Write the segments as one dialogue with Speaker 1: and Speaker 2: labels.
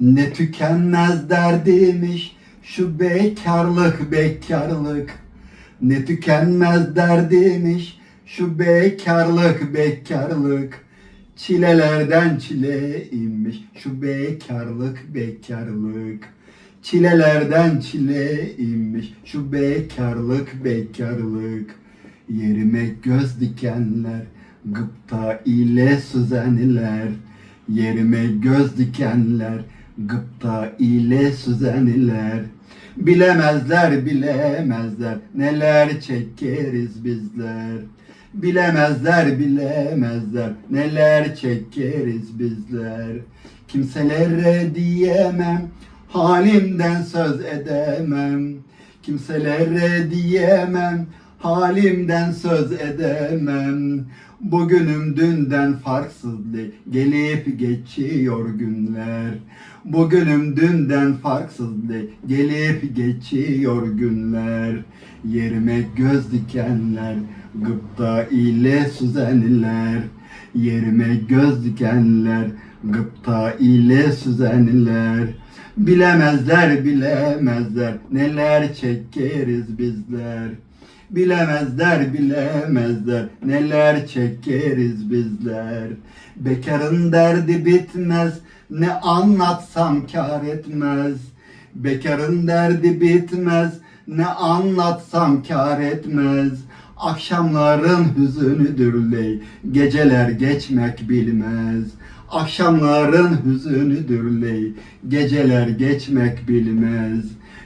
Speaker 1: Ne tükenmez derdiymiş şu bekarlık bekarlık. Ne tükenmez derdiymiş şu bekarlık bekarlık. Çilelerden çile inmiş şu bekarlık bekarlık. Çilelerden çile inmiş şu bekarlık bekarlık. Yerime göz dikenler, gıpta ile süzeniler. Yerime göz dikenler, gıpta ile süzeniler. Bilemezler, bilemezler, neler çekeriz bizler. Bilemezler, bilemezler, neler çekeriz bizler. Kimselere diyemem, halimden söz edemem. Kimselere diyemem, halimden söz edemem. Bugünüm dünden farksız değil, gelip geçiyor günler. Bugünüm dünden farksız değil, gelip geçiyor günler. Yerime göz dikenler, gıpta ile süzeniler. Yerime göz dikenler, gıpta ile süzeniler. Bilemezler, bilemezler, neler çekeriz bizler. Bilemezler, bilemezler, neler çekeriz bizler. Bekarın derdi bitmez, ne anlatsam kar etmez. Bekarın derdi bitmez, ne anlatsam kar etmez. Akşamların hüzünüdür ley, geceler geçmek bilmez. Akşamların hüzünüdür ley, geceler geçmek bilmez.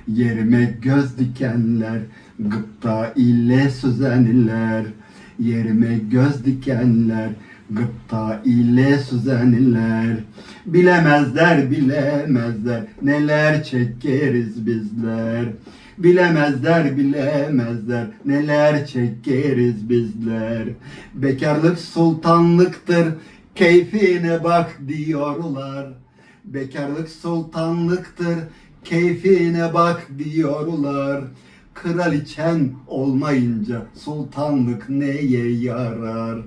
Speaker 1: Yerime göz dikenler, gıpta ile süzeniler. Yerime göz dikenler, gıpta ile süzeniler. Bilemezler, bilemezler, neler çekeriz bizler. Bilemezler, bilemezler, neler çekeriz bizler. Bekarlık sultanlıktır, keyfine bak diyorlar. Bekarlık sultanlıktır, keyfine bak diyorlar. Kraliçen olmayınca sultanlık neye yarar?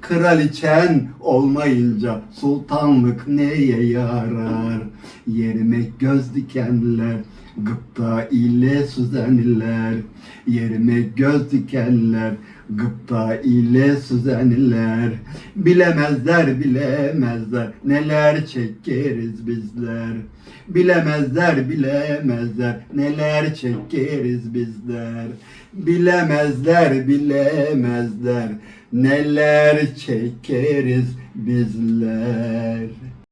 Speaker 1: Kraliçen olmayınca sultanlık neye yarar? Yerime göz dikenler, gıpta ile süzeniler. Yerime göz dikenler, gıpta ile süzeniler. Bilemezler, bilemezler, neler çekeriz bizler. Bilemezler, bilemezler, neler çekeriz bizler. Bilemezler, bilemezler, neler çekeriz bizler.